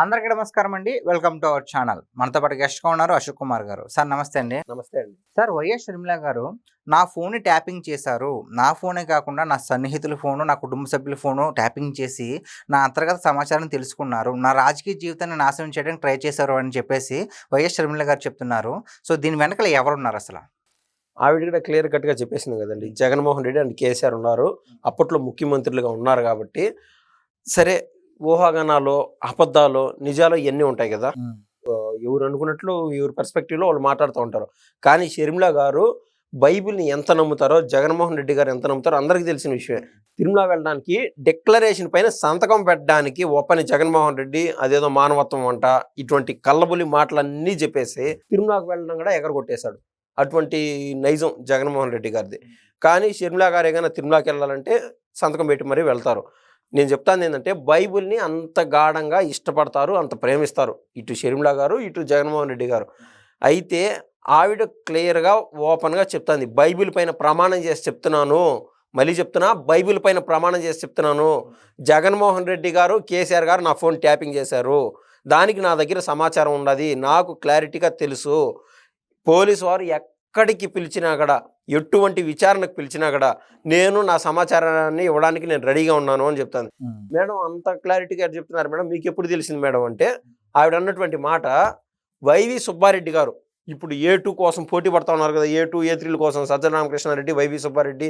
అందరికీ నమస్కారం అండి. Welcome to our channel. మనతో పాటు గెస్ట్గా ఉన్నారు అశోక్ కుమార్ గారు. సార్ నమస్తే అండి. నమస్తే అండి. సార్ వైఎస్ షర్మిల గారు నా ఫోన్ ట్యాపింగ్ చేశారు. నా ఫోనే కాకుండా నా సన్నిహితుల ఫోను నా కుటుంబ సభ్యుల ఫోను ట్యాపింగ్ చేసి నా అంతర్గత సమాచారం తెలుసుకున్నారు. నా రాజకీయ జీవితాన్ని నాశనం చేయడానికి ట్రై చేశారు అని చెప్పేసి వైఎస్ షర్మిల గారు చెప్తున్నారు. సో దీని వెనకాల ఎవరున్నారు అసలు? ఆవిడ కూడా క్లియర్ కట్గా చెప్పేసింది కదండి. జగన్మోహన్ రెడ్డి అండ్ కేసీఆర్ ఉన్నారు. అప్పట్లో ముఖ్యమంత్రులుగా ఉన్నారు కాబట్టి సరే ఊహాగానాలు అబద్ధాలు నిజాలు ఇవన్నీ ఉంటాయి కదా. ఎవరు అనుకున్నట్లు ఎవరి పర్స్పెక్టివ్లో వాళ్ళు మాట్లాడుతూ ఉంటారు. కానీ షర్మిల గారు బైబిల్ని ఎంత నమ్ముతారో జగన్మోహన్ రెడ్డి గారు ఎంత నమ్ముతారో అందరికీ తెలిసిన విషయమే. తిరుమల వెళ్ళడానికి డిక్లరేషన్ పైన సంతకం పెట్టడానికి ఒప్పని జగన్మోహన్ రెడ్డి అదేదో మానవత్వం అంట ఇటువంటి కళ్ళబులి మాటలన్నీ చెప్పేసి తిరుమలకు వెళ్ళడం కూడా ఎగరగొట్టేశాడు. అటువంటి నైజం జగన్మోహన్ రెడ్డి గారిది. కానీ షర్మిల గారు ఏమైనా తిరుమలకి వెళ్ళాలంటే సంతకం పెట్టి మరీ వెళ్తారు. నేను చెప్తాను ఏంటంటే బైబిల్ని అంత గాఢంగా ఇష్టపడతారు అంత ప్రేమిస్తారు. ఇటు షర్మిలా గారు ఇటు జగన్మోహన్ రెడ్డి గారు. అయితే ఆవిడ క్లియర్గా ఓపెన్గా చెప్తాంది బైబిల్ పైన ప్రమాణం చేసి చెప్తున్నాను మళ్ళీ చెప్తున్నా బైబిల్ పైన ప్రమాణం చేసి చెప్తున్నాను. జగన్మోహన్ రెడ్డి గారు కేసీఆర్ గారు నా ఫోన్ ట్యాపింగ్ చేశారు. దానికి నా దగ్గర సమాచారం ఉన్నది నాకు క్లారిటీగా తెలుసు. పోలీసు వారు ఎక్కడికి పిలిచినా కూడా ఎటువంటి విచారణకు పిలిచినా కూడా నేను నా సమాచారాన్ని ఇవ్వడానికి నేను రెడీగా ఉన్నాను అని చెప్తాను మేడం అంత క్లారిటీగా చెప్తున్నారు మేడం మీకు ఎప్పుడు తెలిసింది మేడం అంటే ఆవిడ అన్నటువంటి మాట వైవి సుబ్బారెడ్డి గారు ఇప్పుడు ఏ టూ కోసం పోటీ పడతా ఉన్నారు కదా ఏ టూ ఏ త్రీల కోసం సజ్జన రామకృష్ణారెడ్డి వైవి సుబ్బారెడ్డి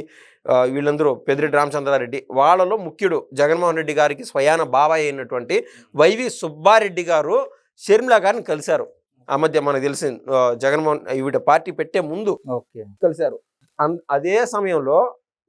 వీళ్ళందరూ పెద్దిరెడ్డి రామచంద్రారెడ్డి వాళ్ళలో ముఖ్యుడు జగన్మోహన్ రెడ్డి గారికి స్వయాన బాబాయ్ అయినటువంటి వైవి సుబ్బారెడ్డి గారు షర్మిల గారిని కలిశారు. ఆ మధ్య మనకు తెలిసింది ఆ, జగన్మోహన్ ఈవిడ పార్టీ పెట్టే ముందు ఓకే. కలిశారు. అదే సమయంలో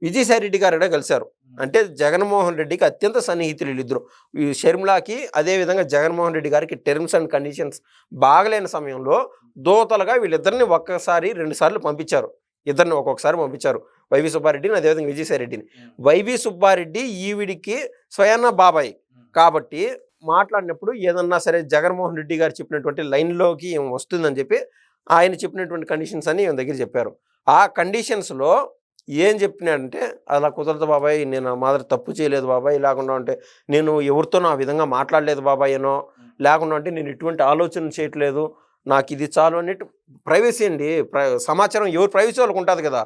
విజయసాయి రెడ్డి గారు కూడా కలిశారు. అంటే జగన్మోహన్ రెడ్డికి అత్యంత సన్నిహితులు వీళ్ళిద్దరు ఈ షర్మిలాకి అదే విధంగా జగన్మోహన్ రెడ్డి గారికి టర్మ్స్ అండ్ కండిషన్స్ బాగలేని సమయంలో దోతలుగా వీళ్ళిద్దరిని ఒక్కసారి రెండు సార్లు పంపించారు. ఇద్దరిని ఒక్కొక్కసారి పంపించారు. వైవి సుబ్బారెడ్డిని అదేవిధంగా విజయసాయి రెడ్డిని. వైవి సుబ్బారెడ్డి ఈవిడికి స్వయాన బాబాయ్. కాబట్టి మాట్లాడినప్పుడు ఏదన్నా సరే జగన్మోహన్ రెడ్డి గారు చెప్పినటువంటి లైన్లోకి వస్తుందని చెప్పి ఆయన చెప్పినటువంటి కండిషన్స్ అన్ని ఈయన దగ్గర చెప్పారు. ఆ కండిషన్స్లో ఏం చెప్పినాడంటే అలా కుదరదు బాబాయ్ నేను మా దగ్గర తప్పు చేయలేదు బాబాయ్ లేకుండా అంటే నేను ఎవరితోనో ఆ విధంగా మాట్లాడలేదు బాబాయ్ అనో లేకుండా అంటే నేను ఎటువంటి ఆలోచన చేయట్లేదు నాకు ఇది చాలు అన్నట్టు. ప్రైవసీ అండి ప్ర- సమాచారం ఎవరు ప్రైవసీ వాళ్ళకి ఉంటుంది కదా.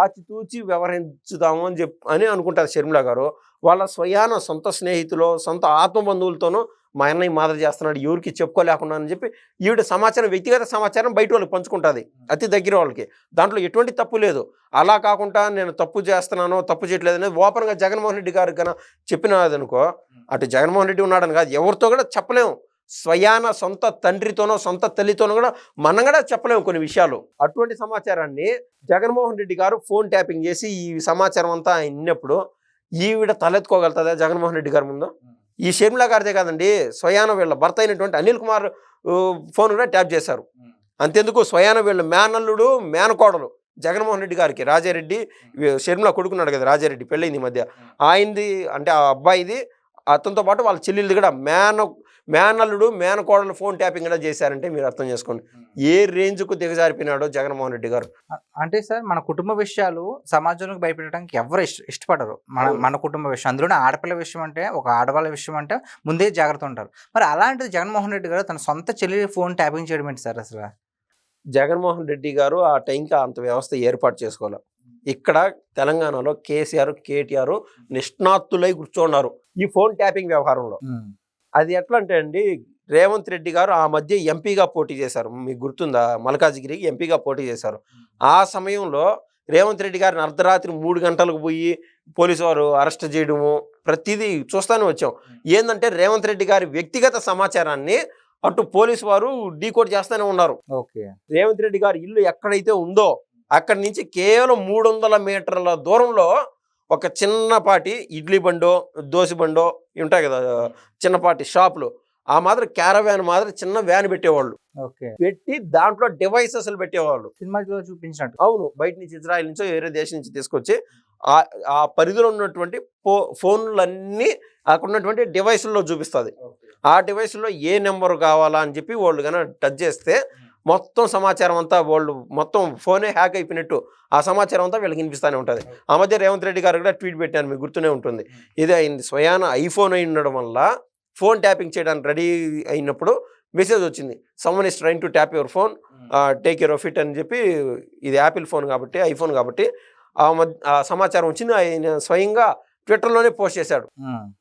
ఆచితూచి వ్యవహరించుదాము అని చెప్ అని అనుకుంటారు షర్మిల గారు. వాళ్ళ స్వయాన సొంత స్నేహితులు సొంత ఆత్మబంధువులతోనూ మా అన్నయ్య మాదిరి చేస్తున్నాడు ఎవరికి చెప్పుకోలేకుండా అని చెప్పి ఈవిడ సమాచారం వ్యక్తిగత సమాచారం బయట వాళ్ళకి పంచుకుంటుంది అతి దగ్గర వాళ్ళకి. దాంట్లో ఎటువంటి తప్పు లేదు. అలా కాకుండా నేను తప్పు చేస్తున్నానో తప్పు చేయట్లేదు అనేది ఓపెన్గా జగన్మోహన్ రెడ్డి గారికి కన్నా చెప్పినదనుకో అటు జగన్మోహన్ రెడ్డి ఉన్నాడని కాదు ఎవరితో కూడా చెప్పలేము స్వయాన సొంత తండ్రితోనో సొంత తల్లితోనో కూడా మనం కూడా చెప్పలేము కొన్ని విషయాలు. అటువంటి సమాచారాన్ని జగన్మోహన్ రెడ్డి గారు ఫోన్ ట్యాపింగ్ చేసి ఈ సమాచారం అంతా విన్నప్పుడు ఈవిడ తలెత్తుకోగలుగుతుందా జగన్మోహన్ రెడ్డి గారి ముందు? ఈ షర్మిల గారిదే కాదండి స్వయాన వీళ్ళ భర్త అయినటువంటి అనిల్ కుమార్ ఫోన్ కూడా ట్యాప్ చేశారు. అంతెందుకు స్వయాన వీళ్ళ మేనల్లుడు మేనకోడలు జగన్మోహన్ రెడ్డి గారికి రాజారెడ్డి షర్మిల కొడుకున్నాడు కదా రాజారెడ్డి పెళ్ళైంది ఈ మధ్య. ఆయనది అంటే ఆ అబ్బాయిది అతనితో పాటు వాళ్ళ చెల్లెలది కూడా మేన మేనల్లుడు మేనకోడలు ఫోన్ ట్యాపింగ్ కూడా చేశారంటే మీరు అర్థం చేసుకోండి. ఏ రేంజ్కు దిగజారిపోయినాడో జగన్మోహన్ రెడ్డి గారు. అంటే సార్ మన కుటుంబ విషయాలు సమాజంలోకి భయపెట్టడానికి ఎవరు ఇష్ట ఇష్టపడరు. మన. మన కుటుంబ విషయం. అందులోనే ఆడపిల్ల విషయం అంటే ఒక ఆడవాళ్ళ విషయం అంటే ముందే జాగ్రత్త ఉంటారు. మరి అలాంటిది జగన్మోహన్ రెడ్డి గారు తన సొంత చెల్లి ఫోన్ ట్యాపింగ్ చేయడం ఏంటి సార్ అసలు? జగన్మోహన్ రెడ్డి గారు ఆ టైంకి అంత వ్యవస్థ ఏర్పాటు చేసుకోవాలి. ఇక్కడ తెలంగాణలో కేసీఆర్ కేటీఆర్ నిష్ణాతులై కూర్చోన్నారు ఈ ఫోన్ ట్యాపింగ్ వ్యవహారంలో. అది ఎట్లా అంటే అండి రేవంత్ రెడ్డి గారు ఆ మధ్య ఎంపీగా పోటీ చేశారు. మీకు గుర్తుందా? మల్కాజిగిరికి ఎంపీగా పోటీ చేశారు. ఆ సమయంలో రేవంత్ రెడ్డి గారిని అర్ధరాత్రి మూడు గంటలకు పోయి పోలీసు వారు అరెస్ట్ చేయడము ప్రతిదీ చూస్తానే వచ్చాం. ఏంటంటే రేవంత్ రెడ్డి గారి వ్యక్తిగత సమాచారాన్ని అటు పోలీసు వారు డీకోడ్ చేస్తూనే ఉన్నారు. ఓకే. రేవంత్ రెడ్డి గారి ఇల్లు ఎక్కడైతే ఉందో అక్కడి నుంచి కేవలం మూడు వందల మీటర్ల దూరంలో ఒక చిన్నపాటి ఇడ్లీ బండో దోశ బండో ఉంటాయి కదా చిన్నపాటి షాపులు. ఆ మాదిరి క్యారవ్యాన్ మాదిరి చిన్న వ్యాన్ పెట్టేవాళ్ళు. ఓకే. పెట్టి దాంట్లో డివైసెస్ పెట్టేవాళ్ళు. సినిమాలో చూపించినట్టు. అవును బయట నుంచి ఇజ్రాయెల్ నుంచో వేరే దేశం నుంచి తీసుకొచ్చి ఆ ఆ పరిధిలో ఉన్నటువంటి ఫో ఫోన్లన్నీ అక్కడ ఉన్నటువంటి డివైసుల్లో చూపిస్తుంది. ఆ డివైస్లో ఏ నెంబర్ కావాలా అని చెప్పి వాళ్ళు కనుక టచ్ చేస్తే మొత్తం సమాచారం అంతా వాళ్ళు మొత్తం ఫోనే హ్యాక్ అయిపోయినట్టు ఆ సమాచారం అంతా వీళ్ళకి వినిపిస్తూనే ఉంటుంది. ఆ మధ్య రేవంత్ రెడ్డి గారు కూడా ట్వీట్ పెట్టారు మీకు గుర్తునే ఉంటుంది. ఇది అయింది. స్వయాన ఐఫోన్ అయి ఉండడం వల్ల ఫోన్ ట్యాపింగ్ చేయడానికి రెడీ అయినప్పుడు మెసేజ్ వచ్చింది. Someone is trying to tap your phone take care of it అని చెప్పి ఇది యాపిల్ ఫోన్ కాబట్టి ఐఫోన్ కాబట్టి ఆ మధ్య ఆ సమాచారం వచ్చింది. ఆయన స్వయంగా ట్విట్టర్లోనే పోస్ట్ చేశాడు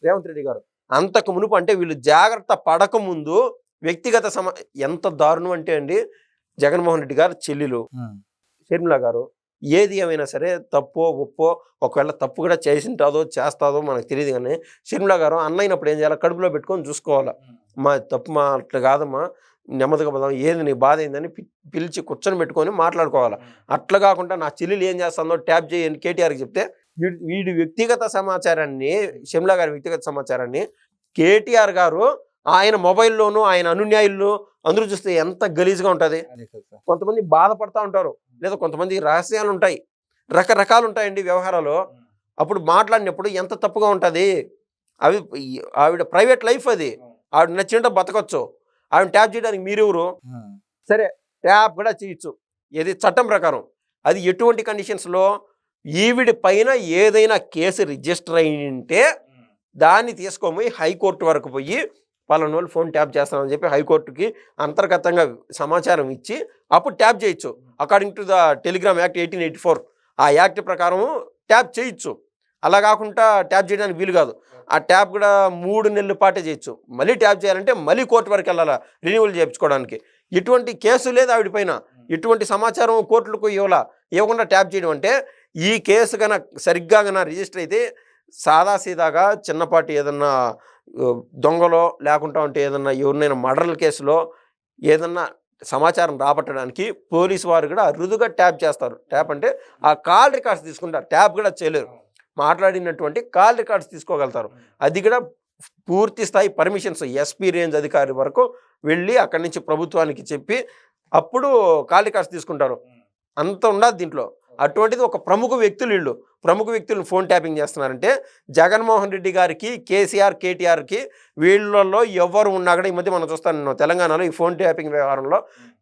రేవంత్ రెడ్డి గారు. అంతకు మునుపు అంటే వీళ్ళు జాగ్రత్త పడక ముందు వ్యక్తిగత సమా ఎంత దారుణం అంటే అండి జగన్మోహన్ రెడ్డి గారు చెల్లెలు షర్మిల గారు ఏది ఏమైనా సరే తప్పో ఒప్పో ఒకవేళ తప్పు కూడా చేసింటాదో చేస్తాదో మనకు తెలియదు కానీ షర్మిల గారు అన్నైనప్పుడు ఏం చేయాలి? కడుపులో పెట్టుకొని చూసుకోవాలి. మా తప్పు మా అట్లా కాదమ్మా నెమ్మదిగా పదాం ఏది నీ బాధ ఏందని పిలిచి కూర్చొని పెట్టుకొని మాట్లాడుకోవాలి. అట్లా కాకుండా నా చెల్లెలు ఏం చేస్తుందో ట్యాప్ చేయని కేటీఆర్కి చెప్తే వీడి వీడి వ్యక్తిగత సమాచారాన్ని షమ్లా గారి వ్యక్తిగత సమాచారాన్ని కేటీఆర్ గారు ఆయన మొబైల్లోనూ ఆయన అనున్యాయుల్లో అందరూ చూస్తే ఎంత గలీజ్గా ఉంటుంది. కొంతమంది బాధపడతా ఉంటారు. లేదా కొంతమంది రహస్యాలు ఉంటాయి రకరకాలు ఉంటాయండి వ్యవహారాలు అప్పుడు మాట్లాడినప్పుడు ఎంత తప్పుగా ఉంటుంది. అవి ఆవిడ ప్రైవేట్ లైఫ్ అది. ఆవిడ నచ్చినట్టు బతకొచ్చు. ఆవిడ ట్యాప్ చేయడానికి మీరెవరు సరే ట్యాప్ కూడా చేయొచ్చు. ఇది చట్టం ప్రకారం. అది ఎటువంటి కండిషన్స్లో? ఈవిడి పైన ఏదైనా కేసు రిజిస్టర్ అయి ఉంటే దాన్ని తీసుకొని హైకోర్టు వరకు పోయి పలానా వాళ్ళు ఫోన్ ట్యాప్ చేస్తామని చెప్పి హైకోర్టుకి అంతర్గతంగా సమాచారం ఇచ్చి అప్పుడు ట్యాప్ చేయొచ్చు. According to the telegram act eighteen eighty four ఆ యాక్ట్ ప్రకారం ట్యాప్ చేయొచ్చు. అలా కాకుండా ట్యాప్ చేయడానికి వీలు కాదు. ఆ ట్యాప్ కూడా మూడు నెలల పాటే చేయొచ్చు. మళ్ళీ ట్యాప్ చేయాలంటే మళ్ళీ కోర్టు వరకు వెళ్ళాలా? రెన్యువల్ చేయించుకోవడానికి. ఎటువంటి కేసు లేదు ఆవిడ పైన. ఎటువంటి సమాచారం కోర్టులకు ఇవ్వాల? ఇవ్వకుండా ట్యాప్ చేయడం అంటే ఈ కేసు కన్నా సరిగ్గా కన్నా రిజిస్టర్ అయితే సాదాసీదాగా చిన్నపాటి ఏదన్నా దొంగలో లేకుండా ఉంటే ఏదన్నా ఎవరినైనా మర్డర్ల కేసులో ఏదన్నా సమాచారం రాబట్టడానికి పోలీసు వారు కూడా అరుదుగా ట్యాప్ చేస్తారు. ట్యాప్ అంటే ఆ కాల్ రికార్డ్స్ తీసుకుంటారు. ట్యాప్ కూడా చేయలేరు. మాట్లాడినటువంటి కాల్ రికార్డ్స్ తీసుకోగలుగుతారు. అది కూడా పూర్తి స్థాయి పర్మిషన్స్ ఎస్పీ రేంజ్ అధికారి వరకు వెళ్ళి అక్కడి నుంచి ప్రభుత్వానికి చెప్పి అప్పుడు కాల్ రికార్డ్స్ తీసుకుంటారు. అంత ఉండదు దీంట్లో. అటువంటిది ఒక ప్రముఖ వ్యక్తులు వీళ్ళు. ప్రముఖ వ్యక్తులను ఫోన్ ట్యాపింగ్ చేస్తున్నారంటే జగన్మోహన్ రెడ్డి గారికి కేసీఆర్ కేటీఆర్కి వీళ్ళల్లో ఎవరు ఉన్నా కూడా ఈ మధ్య మనం చూస్తాను తెలంగాణలో ఈ ఫోన్ ట్యాపింగ్ వ్యవహారంలో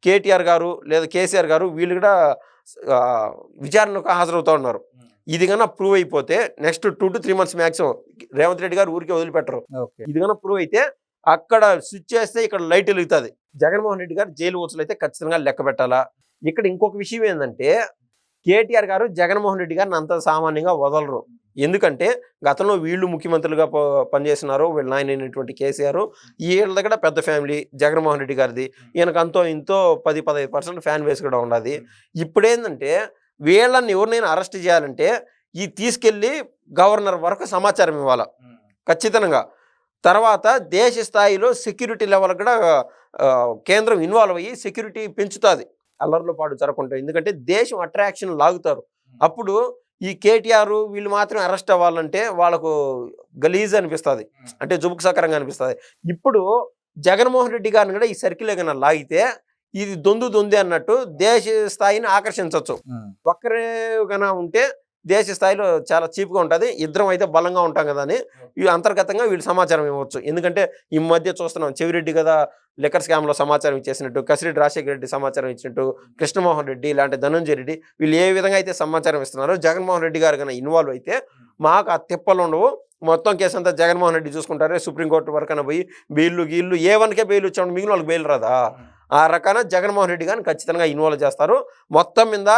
కేటీఆర్ గారు లేదా కేసీఆర్ గారు వీళ్ళు కూడా విచారణకు హాజరవుతూ ఉన్నారు. ఇది కన్నా ప్రూవ్ అయిపోతే next two to three months maximum Revanth Reddy garu ఊరికే వదిలిపెట్టరు. ఇది కన్నా ప్రూవ్ అయితే అక్కడ స్విచ్ చేస్తే ఇక్కడ లైట్ వెలుగుతుంది. జగన్మోహన్ రెడ్డి గారు జైలు ఊచలు అయితే ఖచ్చితంగా లెక్క పెట్టాలా? ఇక్కడ ఇంకొక విషయం ఏంటంటే కేటీఆర్ గారు జగన్మోహన్ రెడ్డి గారిని అంత సామాన్యంగా వదలరు. ఎందుకంటే గతంలో వీళ్ళు ముఖ్యమంత్రులుగా ప- పనిచేస్తున్నారు వీళ్ళ నాయన అయినటువంటి కేసీఆర్ వీళ్ళ దగ్గర పెద్ద ఫ్యామిలీ జగన్మోహన్ రెడ్డి గారిది. ఈయనకు అంతో ఇంతో పది పదహైదు పర్సెంట్ ఫ్యాన్ బేస్ కూడా ఉన్నది ఇప్పుడు ఏంటంటే వీళ్ళని ఎవరినైనా అరెస్ట్ చేయాలంటే ఈ తీసుకెళ్ళి గవర్నర్ వరకు సమాచారం ఇవ్వాలి. ఖచ్చితంగా. తర్వాత దేశ స్థాయిలో సెక్యూరిటీ లెవెల్ కూడా కేంద్రం ఇన్వాల్వ్ అయ్యి సెక్యూరిటీ పెంచుతుంది. అల్లర్లో పాటు జరగకుండా ఎందుకంటే దేశం అట్రాక్షన్ లాగుతారు. అప్పుడు ఈ కేటీఆర్ వీళ్ళు మాత్రం అరెస్ట్ అవ్వాలంటే వాళ్ళకు గలీజ్ అనిపిస్తుంది. అంటే జుబుక్సకరంగా అనిపిస్తుంది. ఇప్పుడు జగన్మోహన్ రెడ్డి గారిని కూడా ఈ సర్కిల్ ఏమైనా లాగితే ఇది దొందు దొంది అన్నట్టు దేశ స్థాయిని ఆకర్షించవచ్చు ఒక్కరే కన్నా ఉంటే దేశ స్థాయిలో చాలా చీప్గా ఉంటుంది. ఇద్దరం అయితే బలంగా ఉంటాం కదా అని ఇవి అంతర్గతంగా వీళ్ళు సమాచారం ఇవ్వచ్చు. ఎందుకంటే ఈ మధ్య చూస్తున్నాం చెవిరెడ్డి కదా లిక్కర్ స్కామ్లో సమాచారం ఇచ్చేసినట్టు కసిరెడ్డి రాజశేఖర రెడ్డి సమాచారం ఇచ్చినట్టు కృష్ణమోహన్ రెడ్డి ఇలాంటి ధనంజయ రెడ్డి వీళ్ళు ఏ విధంగా అయితే సమాచారం ఇస్తున్నారో జగన్మోహన్ రెడ్డి గారు కన్నా ఇన్వాల్వ్ అయితే మాకు ఆ తిప్పలు ఉండవు. మొత్తం కేసు అంతా జగన్మోహన్ రెడ్డి చూసుకుంటారే సుప్రీంకోర్టు వరకు పోయి బెయిల్లు గీళ్ళు ఏ వన్కే బెయిల్ వచ్చాడు మిగిలిన వాళ్ళకి బెయిల్ రాదా? ఆ రకాన జగన్మోహన్ రెడ్డి గారిని ఖచ్చితంగా ఇన్వాల్వ్ చేస్తారు. మొత్తం మీద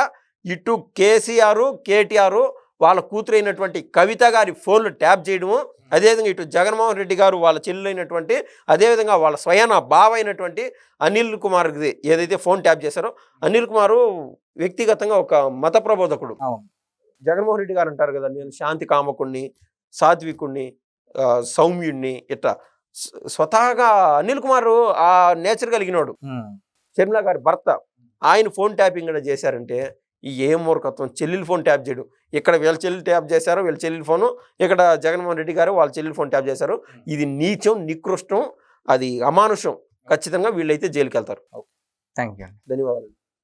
ఇటు కేసీఆర్ కేటీఆర్ వాళ్ళ కూతురైనటువంటి కవిత గారి ఫోన్లు ట్యాప్ చేయడము అదేవిధంగా ఇటు జగన్మోహన్ రెడ్డి గారు వాళ్ళ చెల్లెలైనటువంటి అదేవిధంగా వాళ్ళ స్వయాన బావ అయినటువంటి అనిల్ కుమార్ది ఏదైతే ఫోన్ ట్యాప్ చేశారో అనిల్ కుమారు వ్యక్తిగతంగా ఒక మత ప్రబోధకుడు. జగన్మోహన్ రెడ్డి గారు అంటారు కదా నేను శాంతి కామకుణ్ణి సాత్వికుణ్ణి సౌమ్యుణ్ణి ఇట్లా. స్వ- స్వతహాగా అనిల్ కుమార్ ఆ నేచర్ కలిగినోడు. ఉమ్, షర్మిల గారి భర్త. ఆయన ఫోన్ ట్యాపింగ్ కూడా చేశారంటే ఈ ఏ మూర్ఖత్వం? చెల్లెలు ఫోన్ ట్యాప్ చేయడు. ఇక్కడ వీళ్ళ చెల్లెలు ట్యాప్ చేశారు వీళ్ళ చెల్లెలు ఫోను ఇక్కడ జగన్మోహన్ రెడ్డి గారు వాళ్ళ చెల్లెలు ఫోన్ ట్యాప్ చేశారు. ఇది నీచం నికృష్టం అది అమానుషం. ఖచ్చితంగా వీళ్ళైతే జైలుకి వెళ్తారు థ్యాంక్ యూ ధన్యవాదాలు.